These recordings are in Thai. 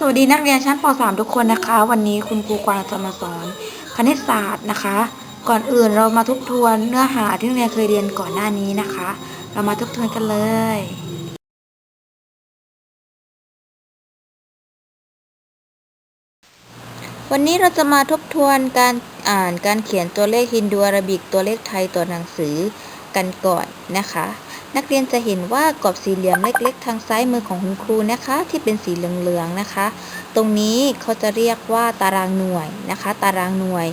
สวัสดีนักเรียนชั้นป .3 ทุกคนนะคะ วันนี้คุณครูกวางจะมาสอนคณิตศาสตร์นะคะ ก่อนอื่นเรามาทบทวนเนื้อหาที่นักเรียนเคยเรียนก่อนหน้านี้นะคะ เรามาทบทวนกันเลย วันนี้เราจะมาทบทวนการอ่านการเขียนตัวเลขฮินดูอาราบิกตัวเลขไทยตัวหนังสือกันก่อนนะคะ นักเรียนจะเห็นว่ากรอบสี่เหลี่ยมเล็ก ๆ ทางซ้ายมือของคุณครูนะคะ ที่เป็นสีเหลืองๆนะคะ ตรงนี้เขาจะเรียกว่าตารางหน่วยนะคะ ตารางหน่วย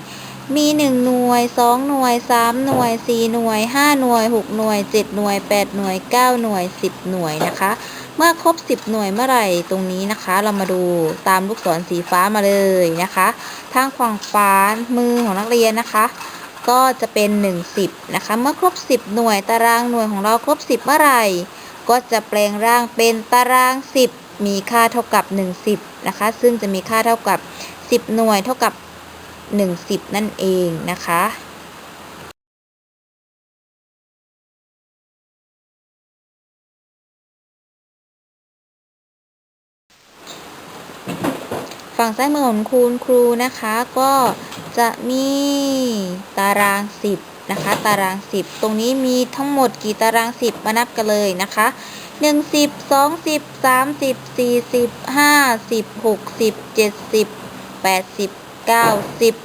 มี 1 หน่วย 2 หน่วย 3 หน่วย 4 หน่วย 5 หน่วย 6 หน่วย 7 หน่วย 8 หน่วย 9 หน่วย 10 หน่วยนะคะ เมื่อครบ 10 หน่วยเมื่อไหร่ตรงนี้นะคะ เรามาดูตามลูกศรสีฟ้ามาเลยนะคะ ทางฝั่งขวามือของนักเรียนนะคะ ก็จะเป็น1 10 นะคะ เมื่อครบ 10 หน่วยตารางหน่วยของเราครบ 10 เมื่อไหร่ ก็จะแปลงร่างเป็นตาราง 10 มีค่าเท่ากับ1 10นะคะ ซึ่งจะมีค่าเท่ากับ 10 หน่วยเท่ากับ1 10นั่นเองนะคะ ฝั่งซ้ายมือของคุณครูนะคะ ก็จะมีตาราง 10 นะคะ ตาราง 10 ตรงนี้มีทั้งหมดกี่ตาราง 10 มานับกันเลยนะคะ1 0 2 0 30 40 50 60 70 80 90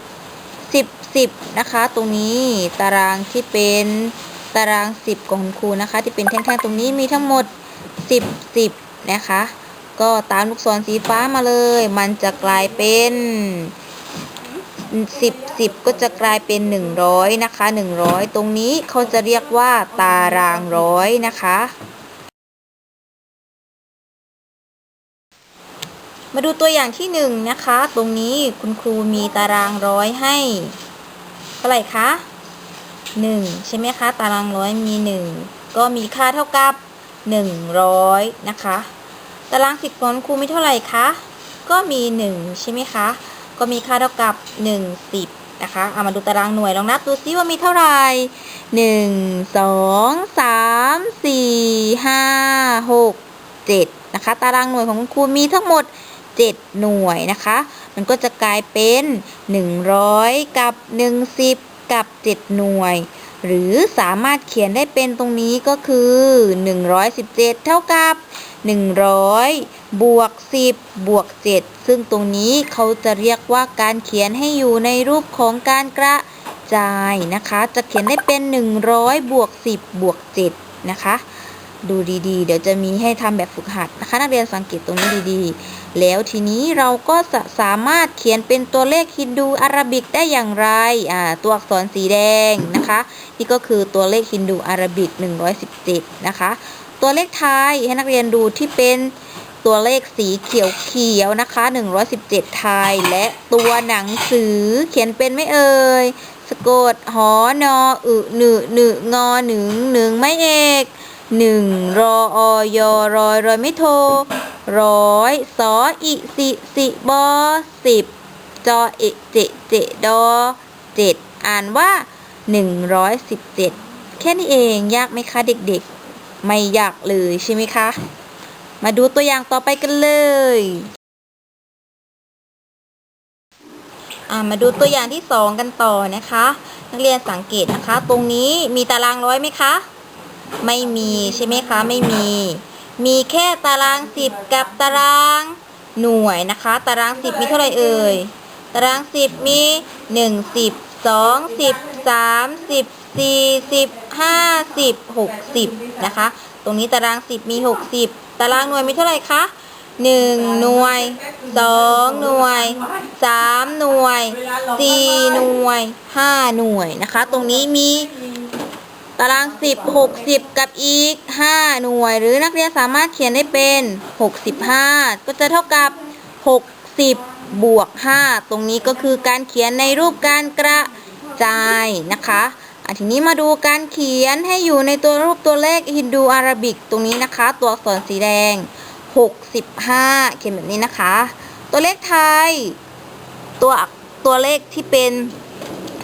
10 10นะคะ ตรงนี้ตารางที่เป็นตาราง 10 ของคุณครูนะคะ ที่เป็นแท่งๆตรงนี้มีทั้งหมด 10 10 นะคะ ก็ตามลูกศรสีฟ้ามาเลย มันจะกลายเป็นสิบสิบก็จะกลายเป็นหนึ่งร้อยนะคะหนึ่งร้อยตรงนี้เขาจะเรียกว่าตารางร้อยนะคะ มาดูตัวอย่างที่หนึ่งนะคะ ตรงนี้คุณครูมีตารางร้อยให้เท่าไหร่คะหนึ่งใช่ไหมคะ ตารางร้อยมีหนึ่งก็มีค่าเท่ากับหนึ่งร้อยนะคะ ตารางสิบของครูมีเท่าไหร่คะ ก็มี 1 ใช่ไหมคะ ก็มีค่าเท่ากับ 1 10 นะคะ เอามาดูตารางหน่วยลองนับดูซิว่ามีเท่าไหร่ 1 2 3 4 5 6 7 นะคะ ตารางหน่วยของคุณครูมีทั้งหมด 7 หน่วยนะคะ มันก็จะกลายเป็น 100 กับ10กับ 7 หน่วยหรือสามารถเขียนได้เป็นตรงนี้ก็คือ 117 เท่ากับ 100 บวก 10 บวก 7 ซึ่งตรงนี้เขาจะเรียกว่าการเขียนให้อยู่ในรูปของการกระจายนะคะ จะเขียนได้เป็น 100 บวก 10 บวก 7 นะคะ ดูดีๆ เดี๋ยวจะมีให้ทำแบบฝึกหัดนะคะ นักเรียนสังเกตตรงนี้ดีๆ แล้วทีนี้เราก็จะสามารถเขียนเป็นตัวเลขฮินดูอาราบิกได้อย่างไรอ่าตัวอักษรสีแดงนะคะ นี่ก็คือตัวเลขฮินดูอาราบิก 117 นะคะ ตัวเลขไทยให้นักเรียนดูที่เป็นตัวเลขสีเขียวเขียวนะคะ 117 ไทย และตัวหนังสือเขียนเป็นไม่เอ่ยสะกดหอนออึหนึหนึงอหนึ่งหนึ่งไม่เอกหนึ่งรออยรอยรอยไม่โทร้อยสออิสิสิบอสิบจอเอเจเจดอเจ็ดอ่านว่าหนึ่งร้อยสิบเจ็ดแค่นี้เองยากไหมคะเด็กๆ ไม่ยากเลยใช่ไหมคะ มาดูตัวอย่างต่อไปกันเลยมาดูตัวอย่างที่สองกันต่อนะคะ นักเรียนสังเกตนะคะ ตรงนี้มีตารางร้อยไหมคะ ไม่มีใช่ไหมคะ ไม่มี มีแค่ตารางสิบกับตารางหน่วยนะคะ ตารางสิบมีเท่าไหร่เอ่ย ตารางสิบมีหนึ่งสิบสอง สี่สิบห้าสิบหกสิบนะคะ ตรงนี้ตารางสิบมีหกสิบตารางหน่วยมีเท่าไหร่คะหนึ่งหน่วยสองหน่วยสามหน่วยสี่หน่วยห้าหน่วยนะคะ ตรงนี้มีตาราง10 60กับอีก5หน่วย หรือนักเรียนสามารถเขียนได้เป็น65ก็จะเท่ากับ60บวก5ตรงนี้ก็คือการเขียนในรูปการกระจายนะคะ ทีนี้มาดูการเขียนให้อยู่ในตัวรูปตัวเลขฮินดูอาราบิกตรงนี้นะคะ ตัวอักษรสีแดง 65 เขียนแบบนี้นะคะ ตัวเลขไทย ตัวตัวเลขที่เป็น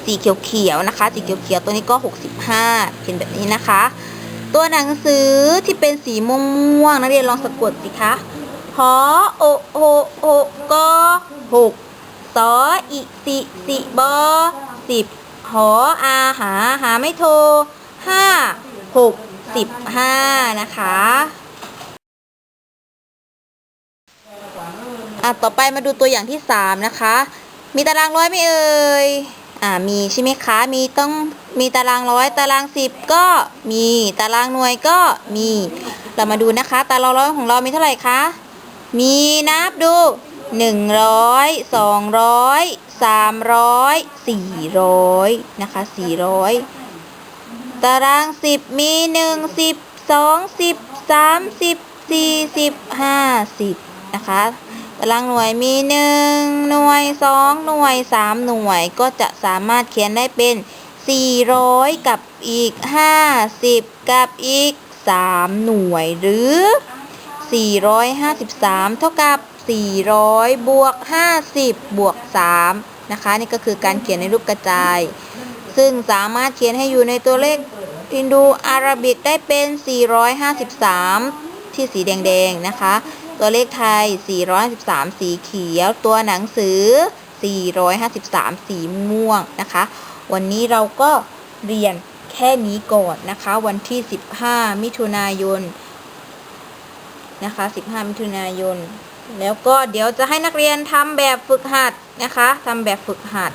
สีเขียวๆนะคะ สีเขียวๆตัวนี้ก็ 65เป็นแบบนี้นะคะ ตัวหนังสือที่เป็นสีม่วงๆนักเรียนลองสะกดสิคะหอโอโหโอกอหกสออิสิสิบอสิบ หออาหาหาไม่โทรห้าหกสิบห้านะคะอะต่อไปมาดูตัวอย่างที่สามนะคะ มีตารางร้อยไหมเอ่ยอ่ามีใช่ไหมคะ มีต้องมีตารางร้อยตารางสิบก็มีตารางหน่วยก็มี เรามาดูนะคะ ตารางร้อยของเรามีเท่าไหร่คะ มีนับดูหนึ่งร้อยสองร้อย สามร้อยสี่ร้อยนะคะสี่ร้อยตารางสิบมีหนึ่งสิบสองสิบสามสิบสี่สิบห้าสิบนะคะตารางหน่วยมีหนึ่งหน่วยสองหน่วยสามหน่วยก็จะสามารถเขียนได้เป็น400กับอีก50กับอีก3หน่วยหรือ 453 เท่ากับ 400 บวก 50 บวก 3 นะคะ นี่ก็คือการเขียนในรูปกระจาย ซึ่งสามารถเขียนให้อยู่ในตัวเลขฮินดูอาราบิกได้เป็น 453 ที่สีแดงๆ นะคะ ตัวเลขไทย 453 สีเขียว ตัวหนังสือ 453 สีม่วงนะคะ วันนี้เราก็เรียนแค่นี้ก่อนนะคะ วันที่ 15 มิถุนายน นะคะ 15 มิถุนายน แล้วก็เดี๋ยวจะให้นักเรียนทำแบบฝึกหัดนะคะทำแบบฝึกหัด